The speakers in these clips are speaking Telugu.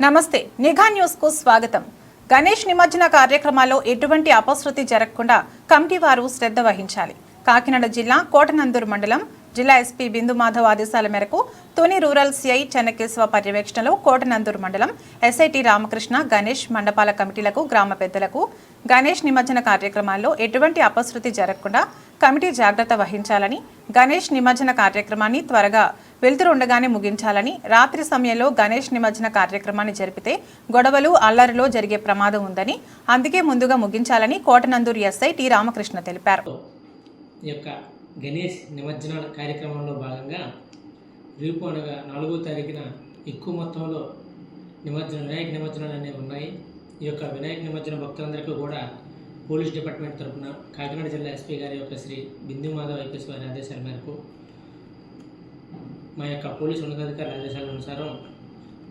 నమస్తే నిఘా న్యూస్కు స్వాగతం. గణేష్ నిమజ్జన కార్యక్రమాల్లో ఎటువంటి అపశృతి జరగకుండా కమిటీ వారు శ్రద్ధ వహించాలి. కాకినాడ జిల్లా కోటనందూరు మండలం జిల్లా ఎస్పీ బిందు మాధవ్ ఆదేశాల మేరకు తుని రూరల్ సిఐ చెన్నకేశవ పర్యవేక్షణలో కోటనందూరు మండలం S I T Ramakrishna Ganesh మండపాల కమిటీలకు గ్రామ పెద్దలకు గణేష్ నిమజ్జన కార్యక్రమాల్లో ఎటువంటి అపశృతి జరగకుండా కమిటీ జాగ్రత్త వహించాలని గణేష్ నిమజ్జన కార్యక్రమాన్ని త్వరగా వెళ్తురుండగానే ముగించాలని రాత్రి సమయంలో గణేష్ నిమజ్జన కార్యక్రమాన్ని జరిపితే గొడవలు అల్లరిలో జరిగే ప్రమాదం ఉందని అందుకే ముందుగా ముగించాలని Kotananduru S I T Ramakrishna తెలిపారు. ఈ యొక్క గణేష్ నిమజ్జన కార్యక్రమంలో భాగంగా రేపు అనగా నాలుగో తారీఖున ఎక్కువ మొత్తంలో నిమజ్జన వినాయక నిమజ్జనాలు అనేవి ఉన్నాయి. ఈ యొక్క వినాయక నిమజ్జన భక్తులందరికీ కూడా పోలీస్ డిపార్ట్మెంట్ తరఫున కాకినాడ జిల్లా ఎస్పీ గారి యొక్క శ్రీ బిందు మాధవ్ ఐపీఎస్ వారి ఆదేశాల మేరకు మా యొక్క పోలీసు ఉన్నతాధికారుల ఆదేశాల అనుసారం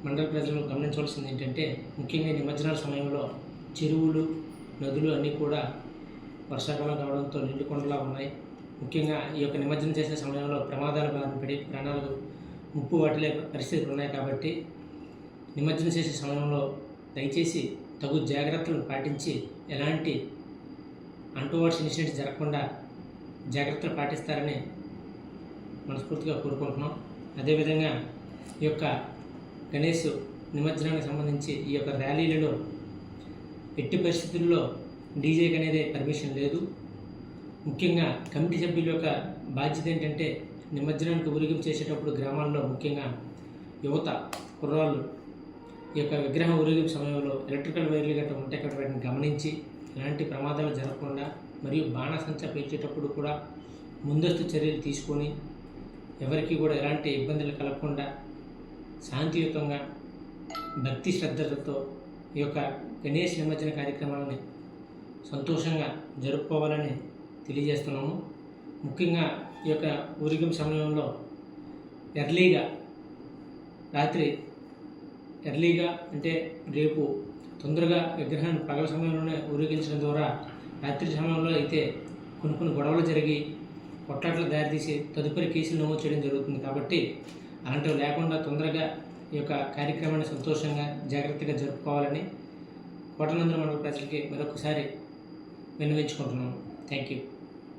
మండల ప్రజలు గమనించవలసింది ఏంటంటే ముఖ్యంగా నిమజ్జనాల సమయంలో చెరువులు నదులు అన్నీ కూడా వర్షాకాలం కావడంతో నిండుకొండలా ఉన్నాయి. ముఖ్యంగా ఈ యొక్క నిమజ్జనం చేసే సమయంలో ప్రమాదాలు బాధపడి ప్రాణాలు ముప్పు వాటిలే పరిస్థితులు ఉన్నాయి కాబట్టి నిమజ్జనం చేసే సమయంలో దయచేసి తగు జాగ్రత్తలను పాటించి ఎలాంటి అంటువర్డ్స్ ఇన్సిడెంట్స్ జరగకుండా జాగ్రత్తలు పాటిస్తారని మనస్ఫూర్తిగా కోరుకుంటున్నాం. అదేవిధంగా ఈ యొక్క గణేష్ నిమజ్జనానికి సంబంధించి ఈ యొక్క ర్యాలీలలో ఎట్టి పరిస్థితుల్లో డీజేకి అనేది పర్మిషన్ లేదు. ముఖ్యంగా కమిటీ సభ్యుల యొక్క బాధ్యత ఏంటంటే నిమజ్జనానికి ఊరేగింపు చేసేటప్పుడు గ్రామాల్లో ముఖ్యంగా యువత కుర్రాళ్ళు ఈ యొక్క విగ్రహం ఊరేగింపు సమయంలో ఎలక్ట్రికల్ వైర్లు గట్రా ఉంటే కట్ట వాటిని గమనించి ఎలాంటి ప్రమాదాలు జరగకుండా మరియు బాణసంచా పేర్చేటప్పుడు కూడా ముందస్తు చర్యలు తీసుకొని ఎవరికి కూడా ఎలాంటి ఇబ్బందులు కలగకుండా శాంతియుతంగా భక్తి శ్రద్ధలతో ఈ యొక్క గణేష్ నిమజ్జన కార్యక్రమాలని సంతోషంగా జరుపుకోవాలని తెలియజేస్తున్నాము. ముఖ్యంగా ఈ యొక్క ఊరిగింపు సమయంలో ఎర్లీగా రాత్రి ఎర్లీగా అంటే రేపు తొందరగా విగ్రహాన్ని పగల సమయంలోనే ఊరేగించడం ద్వారా రాత్రి సమయంలో అయితే కొన్ని కొన్ని గొడవలు జరిగి కొట్లాట్లు దారితీసి తదుపరి కేసులు నమోదు చేయడం జరుగుతుంది కాబట్టి అలాంటివి లేకుండా తొందరగా ఈ యొక్క కార్యక్రమాన్ని సంతోషంగా జాగ్రత్తగా జరుపుకోవాలని కోటనందర మండల ప్రజలకి మరొకసారి విన్నవించుకుంటున్నాను. Thank you